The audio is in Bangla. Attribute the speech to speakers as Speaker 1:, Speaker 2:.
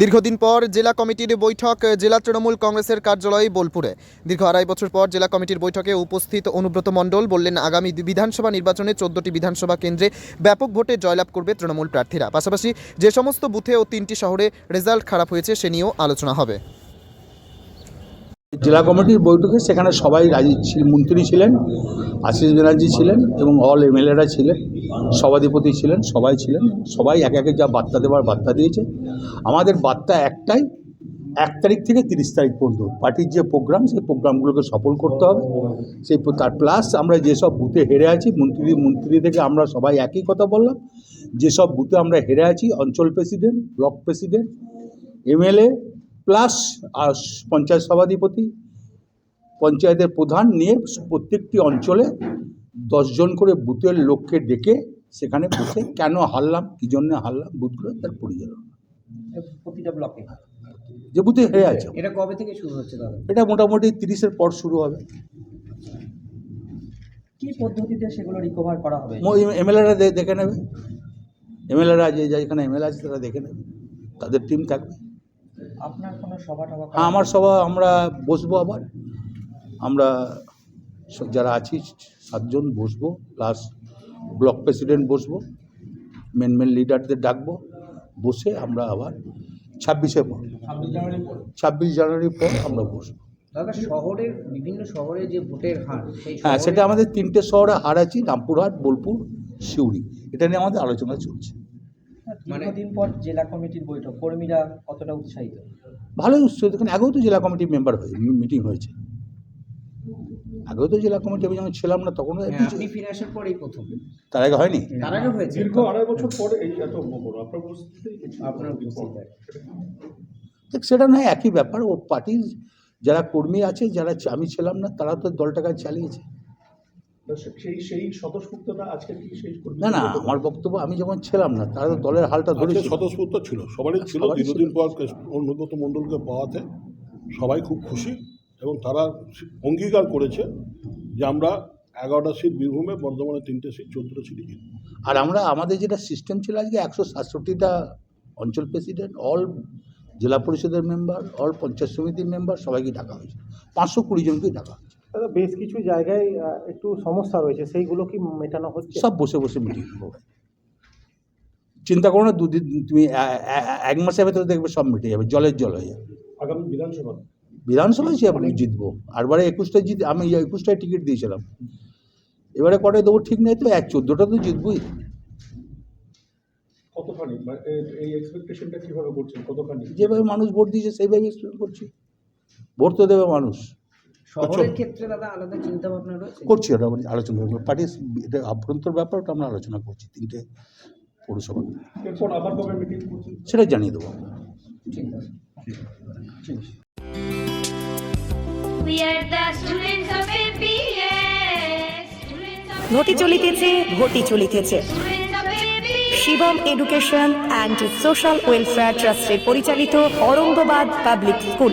Speaker 1: দীর্ঘদিন পর জেলা কমিটির বৈঠক, জেলা তৃণমূল কংগ্রেসের কার্যালয় বোলপুরে। দীর্ঘ আড়াই বছর পর জেলা কমিটির বৈঠকে উপস্থিত অনুব্রত মণ্ডল বললেন, আগামী বিধানসভা নির্বাচনে চোদ্দটি বিধানসভা কেন্দ্রে ব্যাপক ভোটে জয়লাভ করবে তৃণমূল প্রার্থীরা। পাশাপাশি যে সমস্ত বুথে ও তিনটি শহরে রেজাল্ট খারাপ হয়েছে, সে নিয়েও আলোচনা হবে।
Speaker 2: জেলা কমিটির বৈঠকে সেখানে সবাই রাজি মন্ত্রী ছিলেন, আশিস ব্যানার্জি ছিলেন এবং অল এমএলএরা ছিলেন, সভাধিপতি ছিলেন, সবাই ছিলেন, সবাই এক একে যা বার্তা দেওয়ার বার্তা দিয়েছে। আমাদের বার্তা একটাই, এক তারিখ থেকে তিরিশ তারিখ পর্যন্ত, পার্টির যে প্রোগ্রাম, সেই প্রোগ্রামগুলোকে সফল করতে হবে। সেই তার প্লাস আমরা যেসব বুথে হেরে আছি, মন্ত্রী মন্ত্রী থেকে আমরা সবাই একই কথা বললাম যেসব বুথে আমরা হেরে আছি, অঞ্চল president block president MLA plus আর পঞ্চায়েত সভাধিপতি পঞ্চায়েতের প্রধান নিয়ে প্রত্যেকটি অঞ্চলে দশজন করে বুথের লোককে ডেকে সেখানে বসে কেন হারলাম কী জন্য হারলাম বুথগুলো তার পরিচালনা
Speaker 3: প্রতিটা ব্লকে?
Speaker 2: যে বুথে হেরে আছে।
Speaker 3: এটা কবে থেকে শুরু হচ্ছে দাদা
Speaker 2: এটা মোটামুটি তিরিশের পর শুরু হবে।
Speaker 3: কি পদ্ধতিতে সেগুলো রিকভার করা হবে?
Speaker 2: এমএলএরা দেখে নেবে। এমএলএরা যে যেখানে এমএলএ আছে তারা দেখে নেবে। তাদের টিম থাকবে।
Speaker 3: আপনার কোনো সভা টভা
Speaker 2: হ্যাঁ আমার সভা আমরা বসবো আবার। আমরা যারা আছি সাতজন বসবো প্লাস ব্লক প্রেসিডেন্ট বসবো মেন মেন লিডারদের ডাকবো বসে আমরা আবার ছাব্বিশে পর
Speaker 3: ছাব্বিশ জানুয়ারি
Speaker 2: জানুয়ারির পর আমরা বসবো।
Speaker 3: শহরের বিভিন্ন শহরে যে ভোটের হার
Speaker 2: হ্যাঁ সেটা আমাদের তিনটে শহরে হারাচ্ছি রামপুরহাট বোলপুর সিউড়ি। এটা নিয়ে আমাদের আলোচনা চলছে।
Speaker 3: মানে দিন পর জেলা কমিটির বৈঠক কর্মীরা কতটা উৎসাহিত?
Speaker 2: ভালোই উৎসাহ দেখুন আগেও তো জেলা কমিটির মেম্বার হয়ে মিটিং হয়েছে। আগেও তো জেলা কমিটি আমি যখন ছিলাম না তখনও
Speaker 3: হ্যাঁ, আপনি ফিরে আসার পরেই প্রথম।
Speaker 2: তার আগে হয়নি?
Speaker 3: তার আগে হয়েছে।
Speaker 4: দীর্ঘ আড়াই বছর পরে এই এত বড় আপনার
Speaker 3: আপনার
Speaker 2: দেখ সেটা নয় একই ব্যাপার। ও পার্টির যারা কর্মী আছে যারা আমি ছিলাম না তারা তো দলটাকে চালিয়েছে।
Speaker 4: সেই সেই স্বতঃস্ফূর্ততা আজকে কি সেই
Speaker 2: না না আমার বক্তব্য আমি যখন ছিলাম না তারা দলের হালটা ধরেছিল
Speaker 5: স্বতঃস্ফূর্ত ছিল সবারই ছিল দীর্ঘদিন পর অনুগত মণ্ডলকে পাওয়াতে সবাই খুব খুশি এবং তারা অঙ্গীকার করেছে যে আমরা এগারোটা সিট বীরভূমে বর্ধমানে তিনটে সিট চোদ্দটা সিটে জিতব।
Speaker 2: আর আমরা আমাদের যেটা সিস্টেম ছিল আজকে একশো সাতষট্টিটা অঞ্চল প্রেসিডেন্ট অল জেলা পরিষদের মেম্বার অল পঞ্চায়েত সমিতির মেম্বার সবাইকে ডাকা হয়েছে। পাঁচশো কুড়ি জনকেই ডাকা হয়েছে।
Speaker 6: দাদা বেশ কিছু জায়গায় একটু সমস্যা রয়েছে সেইগুলো কি মেটানো হচ্ছে?
Speaker 2: সব বসে বসে মিটিং হবে চিন্তা করো না দুদিন তুমি এক মাসের ভেতরে দেখবে সব মিটে যাবে জলের জল হয়ে যাবে।
Speaker 4: আগামী বিধানসভা?
Speaker 2: বিধানসভায় সে আপনি জিতবো আরবারে একুশটায় জিত আমি একুশটায় টিকিট দিয়েছিলাম। এবারে কটায় দেবো ঠিক নেই তো এক চোদ্দোটা তো জিতবই।
Speaker 4: কতখানি? মানে এই এক্সপেকটেশনটা কীভাবে করছেন? কতখানি?
Speaker 2: যেভাবে মানুষ ভোট দিয়েছে সেইভাবে করছি। ভোট তো দেবে মানুষ।
Speaker 3: শহরের ক্ষেত্রে দাদা আলাদা চিন্তা ভাবনা রয়েছে?
Speaker 2: করছি ওটা আমরা আলোচনা করব। পার্টির এটা আভ্যন্তর ব্যাপার ওটা আমরা আলোচনা করছি তিনটে পৌরসভা।
Speaker 4: এরপর আবার কবে মিটিং করছেন?
Speaker 2: সেটা জানিয়ে দেবো।
Speaker 3: ঠিক আছে।
Speaker 7: ঘটি চলিতেছে ঘটি চলিতেছে. Shivam education and social welfare ট্রাস্টের পরিচালিত অরঙ্গবাদ পাবলিক স্কুল